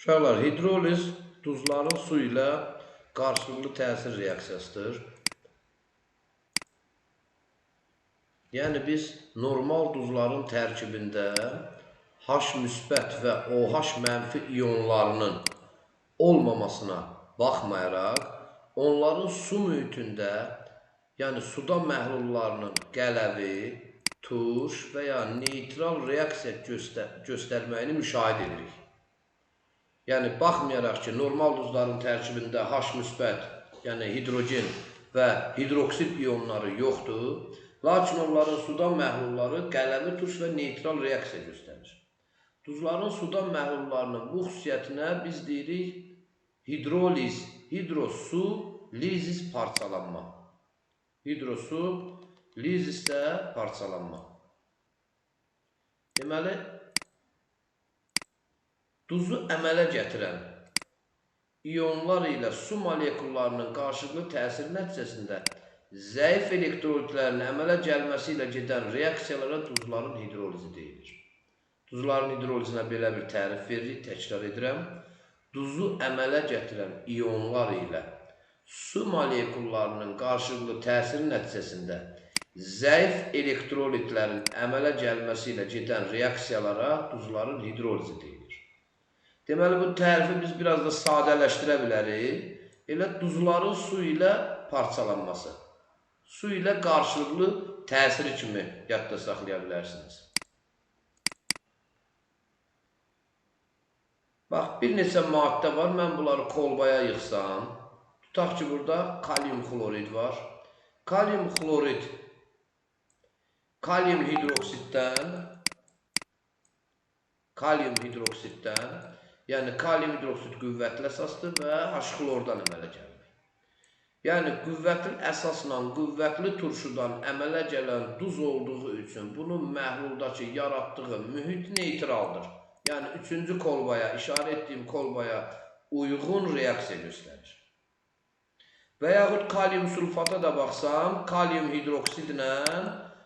Uşaqlar, hidroliz duzların su ilə qarşılıqlı təsir reaksiyasıdır. Yəni biz normal duzların tərkibində H müsbət və OH mənfi ionlarının olmamasına baxmayaraq, onların su mühitində, yəni suda məhlullarının qələvi, tuş və ya neytral reaksiya göstər göstərməyini müşahidə edirik. Yəni baxmayaraq ki, normal duzların tərkibində H müsbət, yəni hidrogen və hidroksid ionları yoxdur, lakin onların suda məhlulları qələvi tuş və neytral reaksiya göstərir. Duzların suda məhlullarının bu xüsusiyyətinə biz deyirik hidroliz, hidrosu, lizis parçalanma. Hidrosu, lizis də parçalanma. Deməli, duzu əmələ gətirən ionlar ilə su molekullarının qarşılıqlı təsiri nəticəsində zəif elektrolitlərin əmələ gəlməsi ilə gedən reaksiyalara duzların hidrolizi deyilir. Duzların hidrolizinə belə bir tərif veririk, təkrar edirəm. Duzu əmələ gətirən ionlar ilə su molekullarının qarşılıqlı təsiri nəticəsində zəif elektrolitlərin əmələ gəlməsi ilə gedən reaksiyalara duzların hidrolizi deyilir. Deməli, bu tərifi biz biraz da sadələşdirə bilərik. Elə duzların su ilə parçalanması, su ilə qarşılıqlı təsiri kimi yadda saxlaya bilərsiniz. Bax, bir neçə maddə var. Mən bunları kolbaya yıxsam, tutaq ki, burada kalium xlorid var. Kalium xlorid kalium hidroksitdən kalium hidroksitdən, yəni kalium hidroksid qüvvətli əsasdır və H-xlordan əmələ gəlir. Yəni qüvvətli əsasla qüvvətli turşudan əmələ gələn duz olduğu üçün bunun məhluldakı yaratdığı mühit neytraldır. Yəni üçüncü kolbaya, işarə etdiyim kolbaya uyğun reaksiya göstərir. Və yaxud kalium sulfata da baxsam, kalium hidroksidlə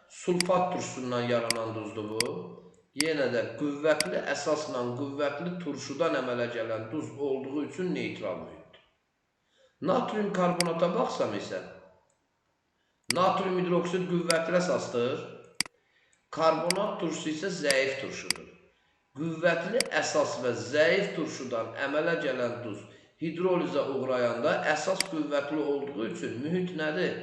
sulfat turşusundan yaranan duzdur bu. Yenə də qüvvətli əsasla qüvvətli turşudan əmələ gələn duz olduğu üçün neytral mühitdir. Natrium karbonata baxsam isə, natrium hidroksid qüvvətli əsasdır, karbonat turşusu isə zəif turşudur. Qüvvətli əsas və zəif turşudan əmələ gələn duz hidrolizə uğrayanda əsas qüvvətli olduğu üçün mühit nədir?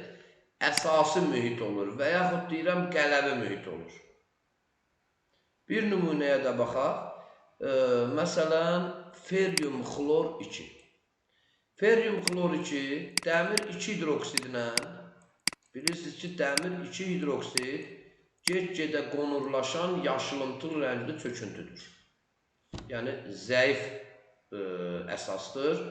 Əsası mühit olur və yaxud deyirəm qələvi mühit olur. Bir nümunəyə də baxaq. E, məsələn, ferium xlor 2. Ferium xlor 2 dəmir 2 hidroksidlə bilirsiniz ki, dəmir 2 hidroksid get-gedə qonurlaşan yaşılımtıl rəngli çöküntüdür. Yəni zəif ə, əsasdır.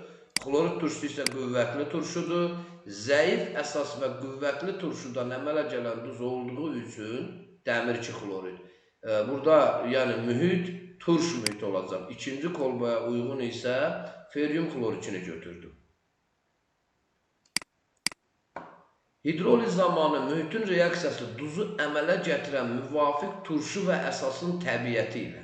Xlorid turşusu isə qüvvətli turşudur. Zəif əsas və qüvvətli turşudan əmələ gələn duz olduğu üçün dəmir 2 xlorid. Burada yəni mühit turş mühit olacaq. İkinci kolbaya uyğun isə ferium xlorikini götürdüm. Hidroliz zamanı mühitin reaksiyası duzu əmələ gətirən müvafiq turşu və əsasın təbiəti ilə,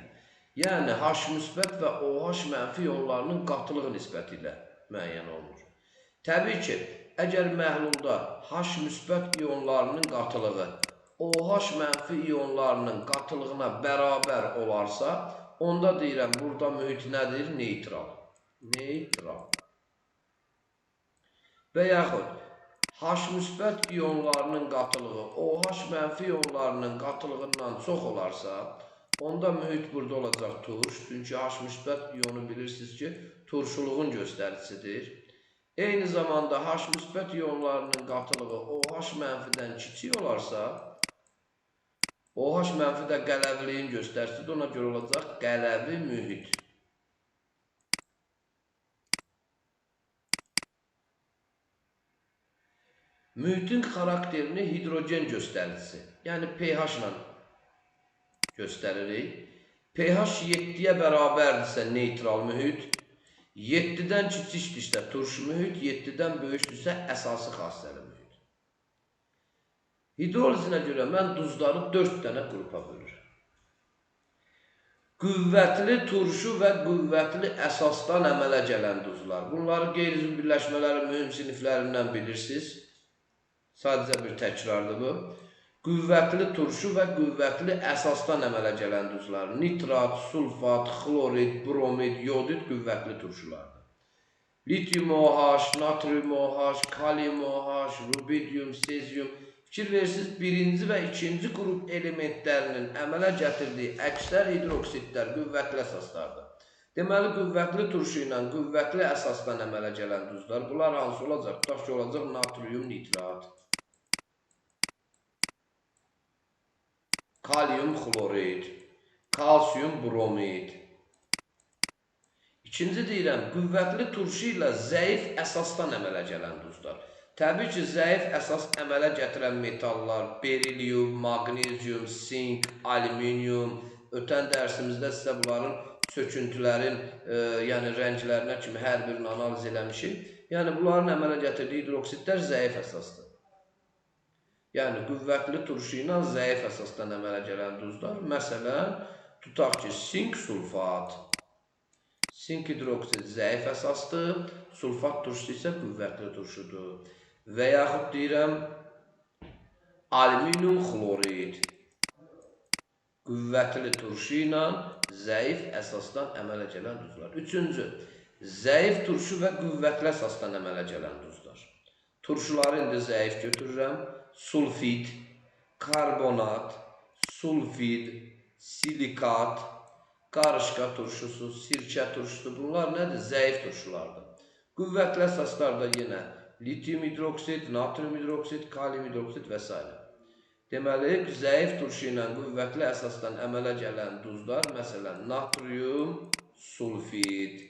yəni H müsbət və OH mənfi ionlarının qatılığı nisbəti ilə müəyyən olunur. Təbii ki, əgər məhlulda H müsbət ionlarının qatılığı OH mənfi ionlarının qatılığına bərabər olarsa, onda deyirəm, burada mühit nədir? Neytral. Neytral. Və yaxud H müsbət ionlarının qatılığı OH mənfi ionlarının qatılığından çox olarsa, onda mühit burada olacaq turş. Çünki H müsbət ionu bilirsiniz ki, turşuluğun göstəricisidir. Eyni zamanda H müsbət ionlarının qatılığı OH mənfidən kiçik olarsa, OH mənfi də qələvliyin göstəricisidir. Ona görə olacaq qələvi mühit. Mühitin xarakterini hidrogen göstəricisi, yəni pH ilə göstəririk. pH 7-yə bərabərdirsə neytral mühit, 7-dən kiçikdirsə turş mühit, 7-dən böyükdürsə əsası xassəli mühit. Hidrolizinə görə mən duzları 4 dənə qrupa bölürəm. Qüvvətli turşu və qüvvətli əsasdan əmələ gələn duzlar. Bunları qeyri-üzv birləşmələrin mühüm siniflərindən bilirsiniz. Sadəcə bir təkrardır bu. Qüvvətli turşu və qüvvətli əsasdan əmələ gələn duzlar. Nitrat, sulfat, xlorid, bromid, yodid qüvvətli turşulardır. Lityum OH, natrium OH, kalium OH, rubidium, sezium. Fikir versiniz, birinci və ikinci qrup elementlərinin əmələ gətirdiyi əksər hidroksitlər qüvvətli əsaslardır. Deməli, qüvvətli turşu ilə qüvvətli əsasdan əmələ gələn duzlar, bunlar hansı olacaq? Tutaq ki, olacaq natrium nitrat, kalium xlorid, kalsiyum bromid. İkinci deyirəm, qüvvətli turşu ilə zəif əsasdan əmələ gələn duzlar. Təbii ki, zəif əsas əmələ gətirən metallar, berilyum, maqnezium, sink, alüminium, ötən dərsimizdə sizə bunların söküntülərin, e, yəni rənglərinə kimi hər birini analiz eləmişik. Yəni bunların əmələ gətirdiyi hidroksitlər zəif əsasdır. Yəni qüvvətli turşu ilə zəif əsasdan əmələ gələn duzlar, məsələn, tutaq ki, sink sulfat. Sink hidroksid zəif əsasdır, sulfat turşusu isə qüvvətli turşudur. Və yaxud deyirəm, alüminium xlorid qüvvətli turşu ilə zəif əsasdan əmələ gələn duzlar. Üçüncü, zəif turşu və qüvvətli əsasdan əmələ gələn duzlar. Turşuları indi zəif götürürəm. Sulfid, karbonat, sulfid, silikat, qarışqa turşusu, sirkə turşusu bunlar nədir? Zəif turşulardır. Qüvvətli əsaslarda yenə lityum hidroksid, natrium hidroksid, kalium hidroksid və s. Deməli, zəif turşu ilə qüvvətli əsasdan əmələ gələn duzlar, məsələn, natrium sulfid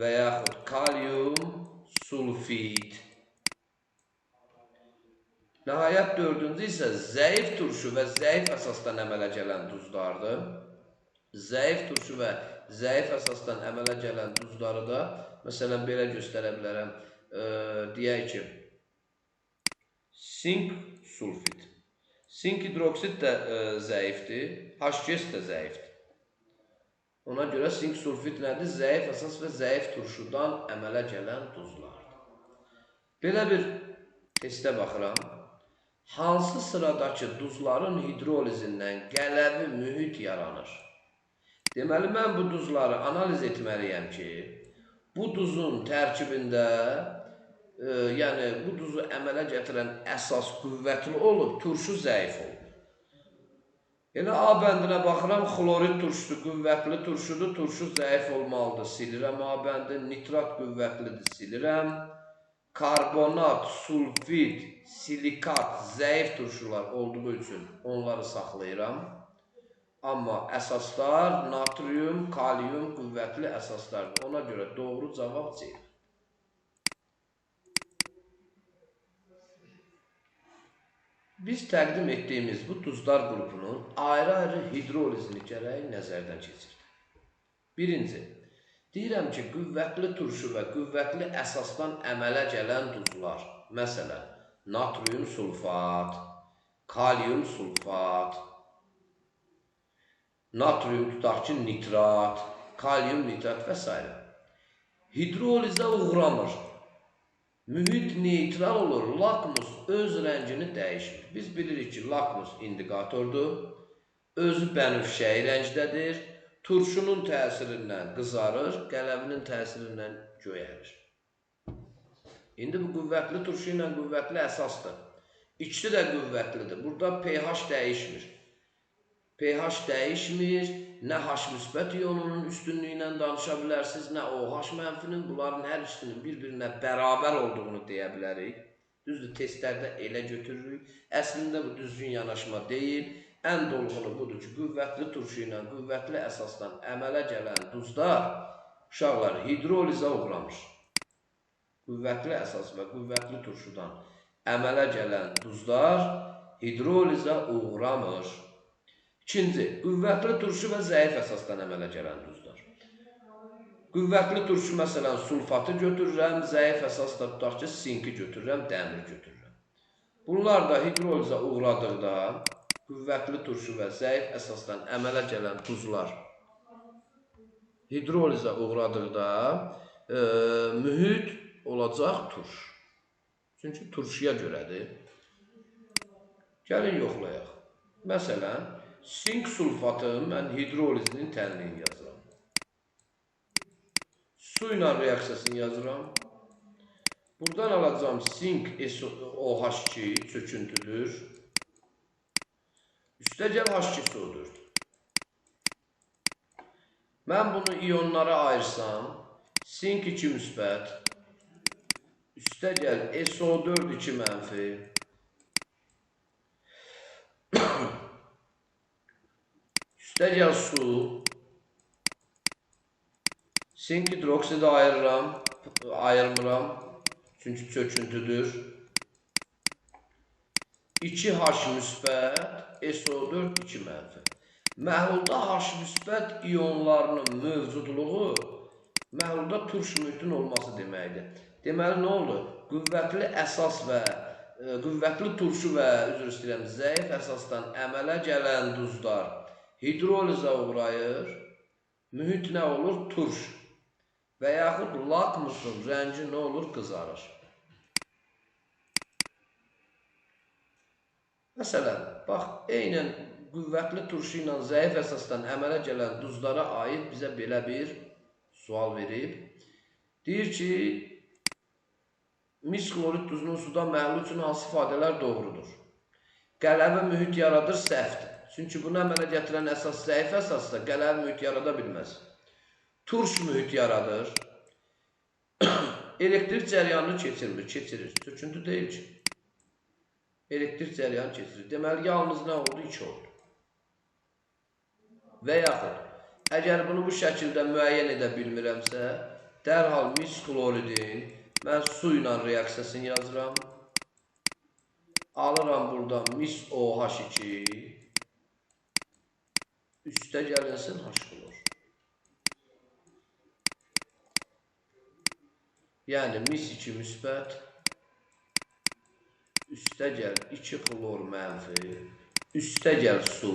və yaxud kalium sulfid. Nəhayət dördüncü isə zəif turşu və zəif əsasdan əmələ gələn duzlardır. Zəif turşu və zəif əsasdan əmələ gələn duzları da, məsələn, belə göstərə bilərəm e, deyək ki, sink sulfid. Sink hidroksid də e, zəifdir, H2S də zəifdir. Ona görə sink sulfid nədir? Zəif əsas və zəif turşudan əmələ gələn duzlardır. Belə bir testə baxıram. Hansı sıradakı duzların hidrolizindən qələvi mühit yaranır? Deməli, mən bu duzları analiz etməliyəm ki, bu duzun tərkibində e, yəni bu duzu əmələ gətirən əsas qüvvətli olub, turşu zəif olub. Elə A bəndinə baxıram, xlorid turşusu qüvvətli turşudur, turşu zəif olmalıdır, silirəm A bəndi, nitrat qüvvətlidir, silirəm. Karbonat, sulfid, silikat, zəif turşular olduğu üçün onları saxlayıram. Amma əsaslar natrium, kalium qüvvətli əsaslardır. Ona görə doğru cavab C. Biz təqdim etdiyimiz bu duzlar qrupunun ayrı-ayrı hidrolizini gərək nəzərdən keçirdik. Birinci, deyirəm ki, qüvvətli turşu və qüvvətli əsasdan əmələ gələn duzlar, məsələn, natrium sulfat, kalium sulfat, natrium tutaq ki, nitrat, kalium nitrat və s. Hidrolizə uğramır. Mühit neytral olur, lakmus öz rəngini dəyişmir. Biz bilirik ki, lakmus indikatordur, özü bənövşəyi rəngdədir, turşunun təsirindən qızarır, qələvinin təsirindən göyərir. İndi bu qüvvətli turşu ilə qüvvətli əsasdır. İkisi də qüvvətlidir. Burada pH dəyişmir pH dəyişmir, nə H müsbət ionunun üstünlüyü ilə danışa bilərsiniz, nə OH mənfinin bunların hər ikisinin bir-birinə bərabər olduğunu deyə bilərik. Düzdür, testlərdə elə götürürük. Əslində bu düzgün yanaşma deyil. Ən dolğunu budur ki, qüvvətli turşu ilə qüvvətli əsasdan əmələ gələn duzlar uşaqlar hidrolizə uğramış. Qüvvətli əsas və qüvvətli turşudan əmələ gələn duzlar hidrolizə uğramır. İkinci, qüvvətli turşu və zəif əsasdan əmələ gələn duzlar. Qüvvətli turşu, məsələn, sulfatı götürürəm, zəif əsasda tutaq ki, sinki götürürəm, dəmir götürürəm. Bunlar da hidrolizə uğradıqda qüvvətli turşu və zəif əsasdan əmələ gələn duzlar hidrolizə uğradıqda e, mühit olacaq turş. Çünki turşuya görədir. Gəlin yoxlayaq. Məsələn, sink sulfatı mən hidrolizinin tənliyini yazıram. Su ilə reaksiyasını yazıram. Buradan alacağım sink OH2 çöküntüdür. Üstəgəl H2SO4. Mən bunu iyonlara ayırsam, sink 2 müsbət, üstəgəl SO4 2 mənfi, üstəgəl su, sink hidroksidi ayırıram, ayırmıram, çünki çöküntüdür. 2H müsbət, SO4 2 mənfi. Məhlulda H müsbət iyonlarının mövcudluğu məhlulda turş mühitin olması deməkdir. Deməli nə oldu? Qüvvətli əsas və e, qüvvətli turşu və üzr istəyirəm, zəif əsasdan əmələ gələn duzlar hidrolizə uğrayır. Mühit nə olur? Turş. Və yaxud lakmusun rəngi nə olur? Qızarır. Məsələn, bax, eynən qüvvətli turşu ilə zəif əsasdan əmələ gələn duzlara aid bizə belə bir sual verib. Deyir ki, mis klorid duzunun suda məhlul üçün hansı ifadələr doğrudur? Qələbə mühit yaradır, səhvdir. Çünki bunu əmələ gətirən əsas zəif əsasda qələbə mühit yarada bilməz. Turş mühit yaradır. Elektrik cəryanını keçirmir, keçirir. Söküntü deyil ki elektrik cəryanı keçirir. Deməli, yalnız nə oldu? 2 oldu. Və yaxud, əgər bunu bu şəkildə müəyyən edə bilmirəmsə, dərhal mis kloridin mən su ilə reaksiyasını yazıram. Alıram buradan mis OH2 üstə gəlinsin H klor. Yəni mis 2 müsbət üstə gəl 2 xlor mənfi, üstə gəl su.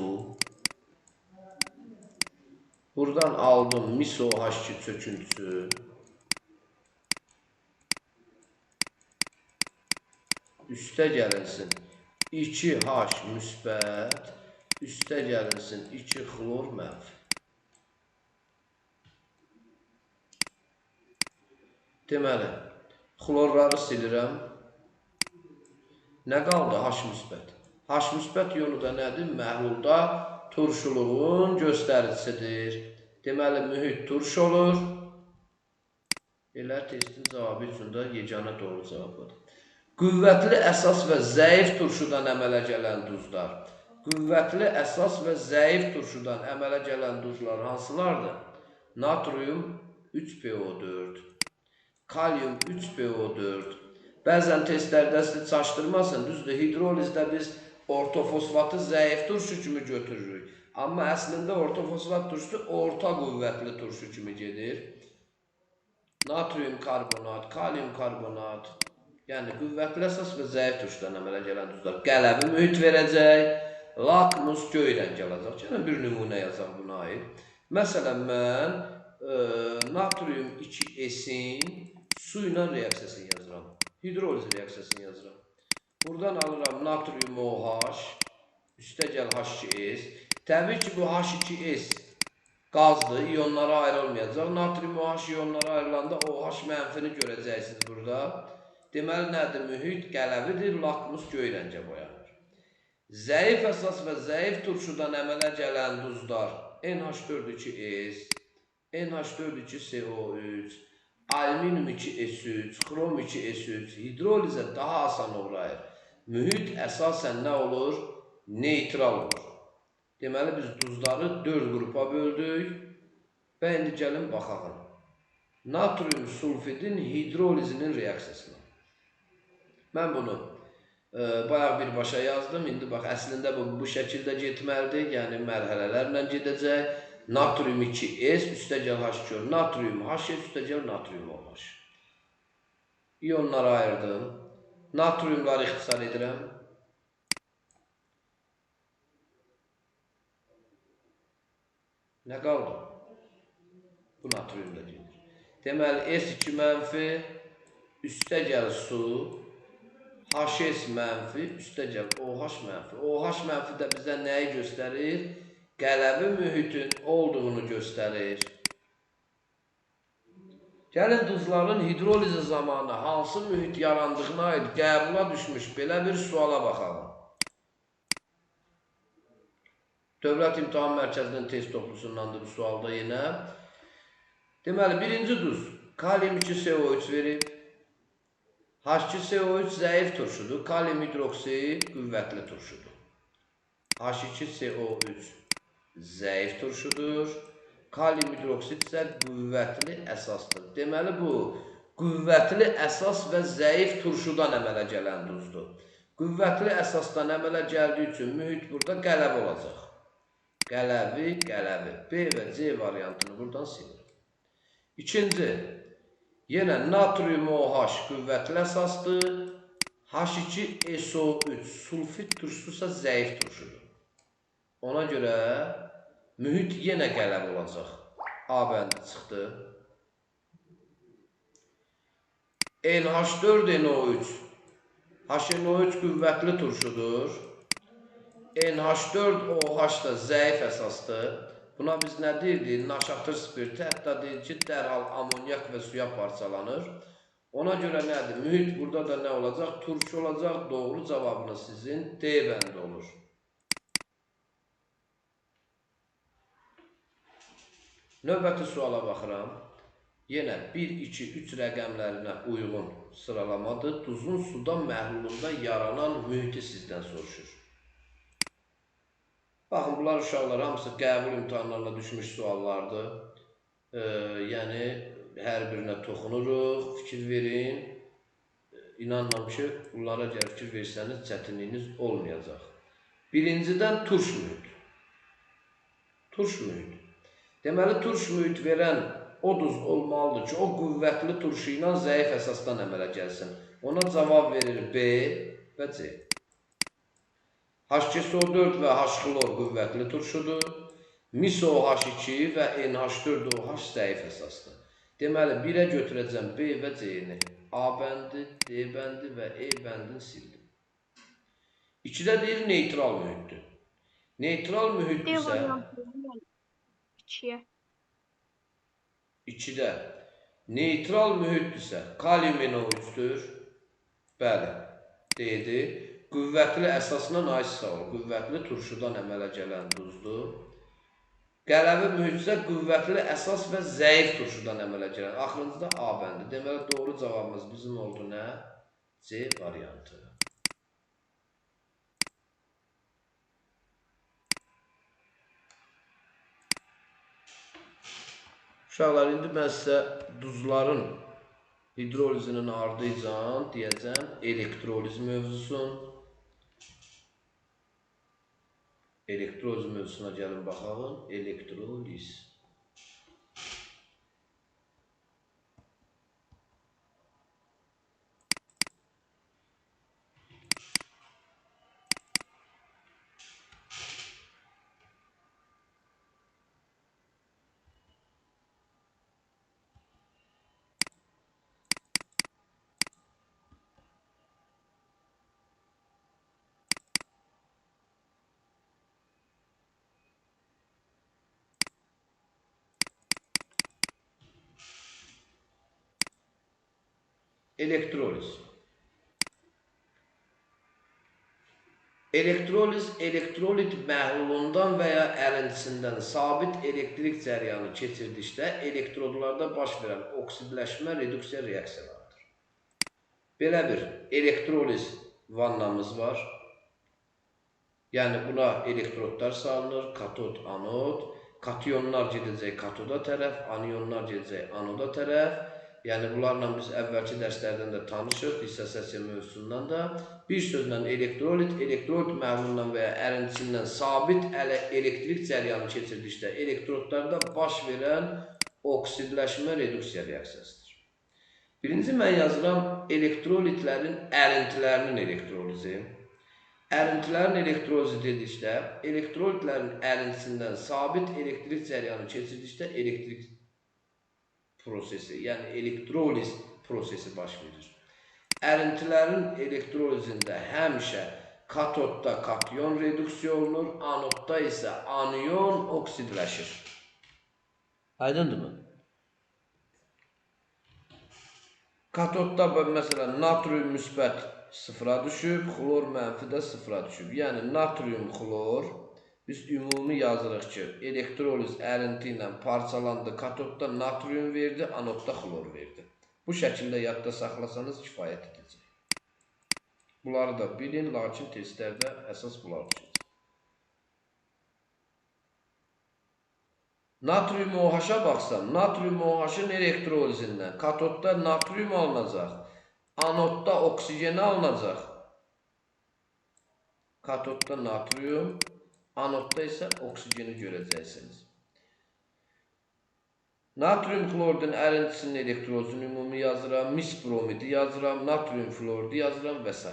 Buradan aldım miso H2 çöküntüsü. Üstə gəlinsin 2H müsbət, üstə gəlinsin 2 xlor mənfi. Deməli, xlorları silirəm. Nə qaldı? H müsbət. H müsbət yolu da nədir? Məhlulda turşuluğun göstəricisidir. Deməli, mühit turş olur. Elə testin cavabı üçün də yeganə doğru cavabıdır. Qüvvətli əsas və zəif turşudan əmələ gələn duzlar. Qüvvətli əsas və zəif turşudan əmələ gələn duzlar hansılardır? Natrium 3PO4, kalium 3PO4, Bəzən testlərdə sizi çaşdırmasın, düzdür, hidrolizdə biz ortofosfatı zəif turşu kimi götürürük. Amma əslində ortofosfat turşusu orta qüvvətli turşu kimi gedir. Natrium karbonat, kalium karbonat, yəni qüvvətli əsas və zəif turşudan əmələ gələn duzlar qələbi mühit verəcək, lakmus göy rəng alacaq. Gəlin bir nümunə yazaq buna aid. Məsələn, mən e, natrium 2S-in su ilə reaksiyasını yazıram hidroliz reaksiyasını yazıram. Buradan alıram natrium OH, üstə gəl H2S. Təbii ki, bu H2S qazdır, iyonlara ayrılmayacaq. Natrium OH iyonlara ayrılanda OH mənfini görəcəksiniz burada. Deməli, nədir? Mühit qələvidir, lakmus göy rəngə boyanır. Zəif əsas və zəif turşudan əmələ gələn duzlar NH4-2S, NH4-2SO3, alüminium 2S3, krom 2S3 hidrolizə daha asan uğrayır. Mühit əsasən nə olur? Neytral olur. Deməli, biz duzları 4 qrupa böldük və indi gəlin baxalım. Natrium sulfidin hidrolizinin reaksiyasına. Mən bunu bayaq birbaşa yazdım. İndi bax əslində bu bu şəkildə getməlidir. Yəni mərhələlərlə gedəcək. Natrium 2S üstəgəl H4, natrium H üstəgəl natrium OH. İonları ayırdım. Natriumları ixtisar edirəm. Nə qaldı? Bu natrium da gedir. Deməli S2 mənfi üstəgəl su HS mənfi, üstə gəl OH mənfi. OH mənfi də bizə nəyi göstərir? Qələvi mühitin olduğunu göstərir. Gəlin duzların hidrolizi zamanı hansı mühit yarandığına aid qəbula düşmüş belə bir suala baxalım. Dövlət İmtahan Mərkəzinin test toplusundandır bu sualda yenə. Deməli, birinci duz kalium 2CO3 verib. H2CO3 zəif turşudur, kalium hidroksid qüvvətli turşudur. H2CO3 zəif turşudur. Kalium hidroksid isə qüvvətli əsasdır. Deməli bu qüvvətli əsas və zəif turşudan əmələ gələn duzdur. Qüvvətli əsasdan əmələ gəldiyi üçün mühit burada qələvi olacaq. Qələvi, qələvi. B və C variantını buradan silir. İkinci, yenə natrium OH qüvvətli əsasdır. H2SO3 sulfit turşusu isə zəif turşudur. Ona görə mühit yenə qələb olacaq. A bəndi çıxdı. NH4NO3 HNO3 qüvvətli turşudur. NH4OH da zəif əsasdır. Buna biz nə deyirdik? Naşatır spirti, hətta deyir ki, dərhal amonyak və suya parçalanır. Ona görə nədir? Mühit burada da nə olacaq? Turşu olacaq. Doğru cavabınız sizin D bəndi olur. Növbəti suala baxıram. Yenə 1, 2, 3 rəqəmlərinə uyğun sıralamadır. Duzun suda məhlulunda yaranan mühiti sizdən soruşur. Baxın, bunlar uşaqlar hamısı qəbul imtahanlarına düşmüş suallardır. E, yəni, hər birinə toxunuruq, fikir verin. İnanmam ki, bunlara gəl fikir versəniz, çətinliyiniz olmayacaq. Birincidən turş mühit. Turş mühit. Deməli, turş mühit verən o duz olmalıdır ki, o qüvvətli turşu ilə zəif əsasdan əmələ gəlsin. Ona cavab verir B və C. H2SO4 və H-xlor qüvvətli turşudur. MiSO-H2 və NH4OH zəif əsasdır. Deməli, 1-ə götürəcəm B və C-ni. A bəndi, D bəndi və E bəndini sildim. 2-də deyir neytral mühitdir. Neytral mühit isə variantı. İkiye. 2-də neytral mühit isə kalium NO3-dür. Bəli, D-dir. Qüvvətli əsasına aid sual. Qüvvətli turşudan əmələ gələn duzdur. Qələvi isə qüvvətli əsas və zəif turşudan əmələ gələn. Axırıncıda A bəndi. Deməli, doğru cavabımız bizim oldu nə? C variantı. Uşaqlar, indi mən sizə duzların hidrolizinin ardıcan deyəcəm elektroliz mövzusun. Elektroliz mövzusuna gəlin baxalım. Elektroliz. Elektroliz. Elektroliz elektrolit məhlulundan və ya ərintisindən sabit elektrik cəryanı keçirdikdə elektrodlarda baş verən oksidləşmə reduksiya reaksiyalarıdır. Belə bir elektroliz vannamız var. Yəni buna elektrodlar salınır, katod, anod, katyonlar gedəcək katoda tərəf, aniyonlar gedəcək anoda tərəf. Yəni bunlarla biz əvvəlki dərslərdən də tanışıq, dissosiasiya mövzusundan da. Bir sözlə elektrolit, elektrolit məhlulundan və ya ərintisindən sabit ələ elektrik cəryanı keçirdikdə elektrodlarda baş verən oksidləşmə reduksiya reaksiyasıdır. Birinci mən yazıram elektrolitlərin ərintilərinin elektrolizi. Ərintilərin elektrolizi dedikdə, elektrolitlərin ərintisindən sabit elektrik cəryanı keçirdikdə elektrik prosesi, yəni elektroliz prosesi baş verir. Ərintilərin elektrolizində həmişə katodda katyon reduksiya olunur, anodda isə anion oksidləşir. Aydındırmı? Katodda məsələn natrium müsbət sıfıra düşüb, xlor mənfi də sıfıra düşüb. Yəni natrium xlor biz ümumi yazırıq ki, elektroliz ərinti ilə parçalandı, katodda natrium verdi, anodda xlor verdi. Bu şəkildə yadda saxlasanız kifayət edəcək. Bunları da bilin, lakin testlərdə əsas bunlar düşəcək. Natrium OH-a baxsam, natrium OH-ın elektrolizindən katodda natrium alınacaq, anodda oksigen alınacaq. Katodda natrium, anodda isə oksigeni görəcəksiniz. Natrium xlordun ərintisinin elektrolizini ümumi yazıram, mis bromidi yazıram, natrium floridi yazıram və s.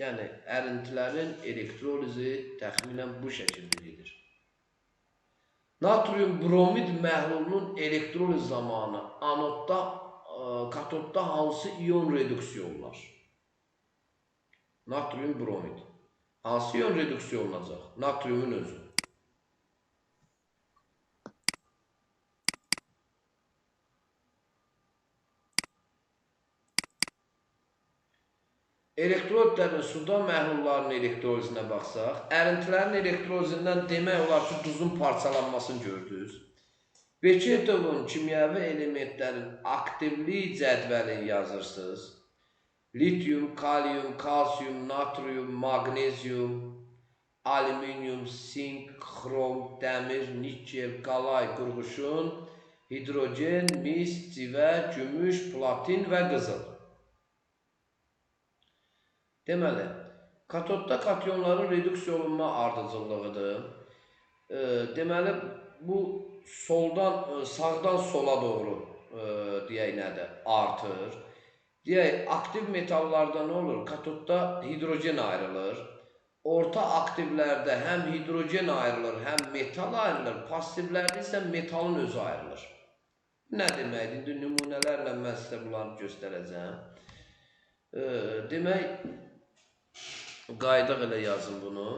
Yəni ərintilərin elektrolizi təxminən bu şəkildə gedir. Natrium bromid məhlulunun elektroliz zamanı anodda, ə, katodda hansı ion reduksiya olunur? Natrium bromid. Hansı ion reduksiya olunacaq? Natriumun özü. Elektrolitlərin suda məhlullarının elektrolizinə baxsaq, ərintilərin elektrolizindən demək olar ki, duzun parçalanmasını gördünüz. Beketovun kimyəvi elementlərin aktivlik cədvəlini yazırsınız. Lityum, kalium, kalsium, natrium, maqnezium, alüminium, sink, xrom, dəmir, nikel, qalay, qurğuşun, hidrogen, mis, civə, gümüş, platin və qızıl. Deməli, katodda katyonların reduksiya olunma ardıcıllığıdır. E, deməli, bu soldan, e, sağdan sola doğru e, deyək nədir? Artır. Deyək, aktiv metallarda nə olur? Katodda hidrogen ayrılır. Orta aktivlərdə həm hidrogen ayrılır, həm metal ayrılır. Passivlərdə isə metalın özü ayrılır. Nə deməkdir? İndi nümunələrlə mən sizə bunları göstərəcəm. E, demək, qaydaq elə yazın bunu.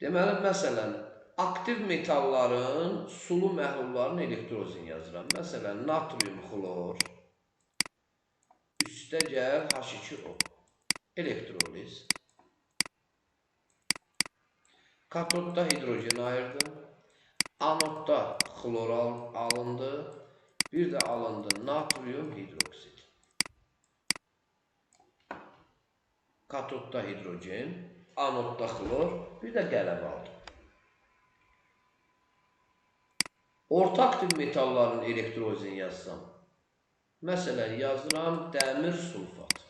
Deməli, məsələn, aktiv metalların sulu məhlulların elektrozini yazıram. Məsələn, natrium xlor üstə gəl H2O. Elektroliz. Katodda hidrogen ayırdım. Anodda xlor al- alındı. Bir də alındı natrium hidroksid. Katodda hidrogen, anodda xlor, bir də qələbə aldım. Orta aktiv metalların elektrolizini yazsam, məsələn, yazıram dəmir sulfat.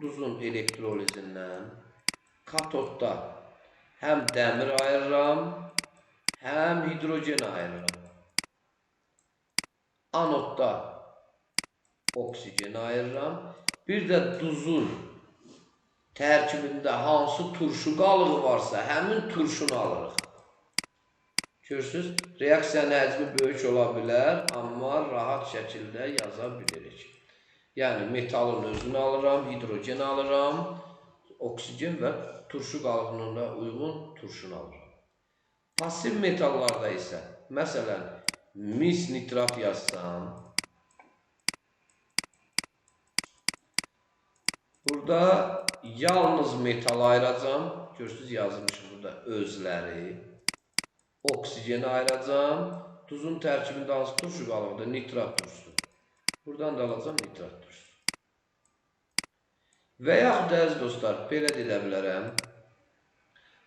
Duzun elektrolizindən katodda həm dəmir ayırıram, həm hidrogen ayırıram. Anodda oksigen ayırıram. Bir də duzun tərkibində hansı turşu qalığı varsa, həmin turşunu alırıq. Görürsüz, reaksiyanın həcmi böyük ola bilər, amma rahat şəkildə yaza bilirik. Yəni metalın özünü alıram, hidrogen alıram, oksigen və turşu qalığına uyğun turşunu alıram. Pasiv metallarda isə, məsələn, mis nitrat yazsam, Burada yalnız metal ayıracam. Görürsüz yazılmış burada özləri. Oksigeni ayıracam. Tuzun tərkibində hansı turşu qalıqdır? Nitrat turşusu. Buradan da alacam nitrat turşusu. Və yaxud da əziz dostlar, belə də edə bilərəm.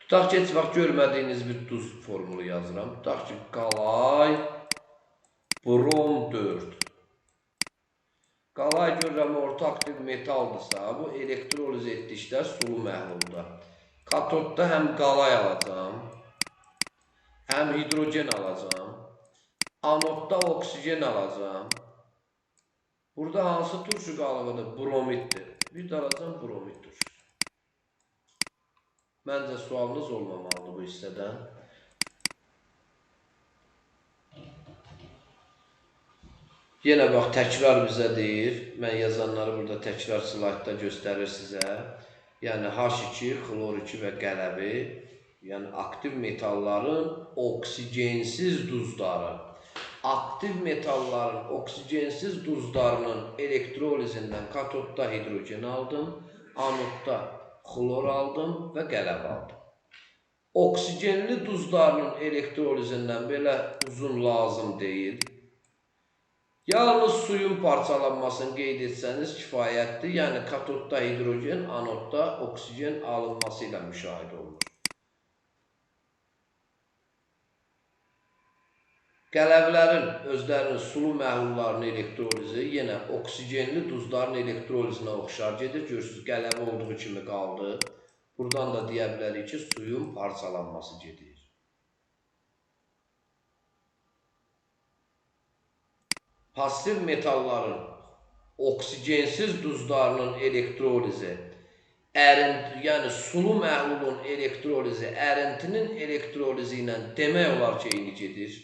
Tutaq ki, heç vaxt görmədiyiniz bir duz formulu yazıram. Tutaq ki, qalay brom 4. Qalay görürəm orta aktiv metaldırsa, bu elektroliz etdikdə sulu məhlulda. Katodda həm qalay alacam, həm hidrogen alacam, anodda oksigen alacam. Burada hansı turşu qalıqıdır? Bromiddir. Bir də alacam bromid turşusu. Məncə sualınız olmamalıdır bu hissədən. Yenə bax təkrar bizə deyir. Mən yazanları burada təkrar slaydda göstərir sizə. Yəni H2, xlor 2 və qələbi, yəni aktiv metalların oksigensiz duzları. Aktiv metalların oksigensiz duzlarının elektrolizindən katodda hidrogen aldım, anodda xlor aldım və qələb aldım. Oksigenli duzlarının elektrolizindən belə uzun lazım deyil. Yalnız suyun parçalanmasını qeyd etsəniz kifayətdir. Yəni katodda hidrogen, anodda oksigen alınması ilə müşahidə olunur. Qələblərin özlərinin sulu məhlullarının elektrolizi yenə oksigenli duzların elektrolizinə oxşar gedir. Görürsüz, qələbə olduğu kimi qaldı. Buradan da deyə bilərik ki, suyun parçalanması gedir. Pasiv metalların oksigensiz duzlarının elektrolizi ərinti, yəni sulu məhlulun elektrolizi ərintinin elektrolizi ilə demək olar ki, eyni gedir.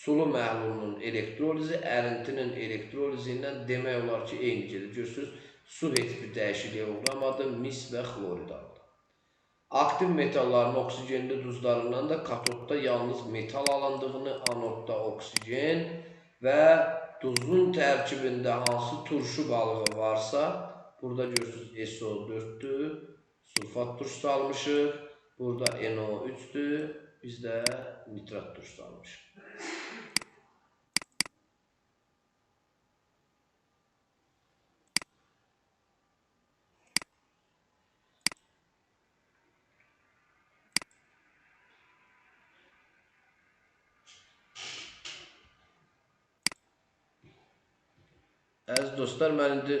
Sulu məhlulun elektrolizi ərintinin elektrolizi ilə demək olar ki, eyni gedir. Görürsüz, su bir dəyişikliyə uğramadı, mis və xlorid aldı. Aktiv metalların oksigenli duzlarından da katodda yalnız metal alındığını, anodda oksigen və duzun tərkibində hansı turşu qalığı varsa, burada görürsünüz SO4-dür, sulfat turşusu almışıq, burada NO3-dür, biz də nitrat turşusu almışıq. Dostlar, mən indi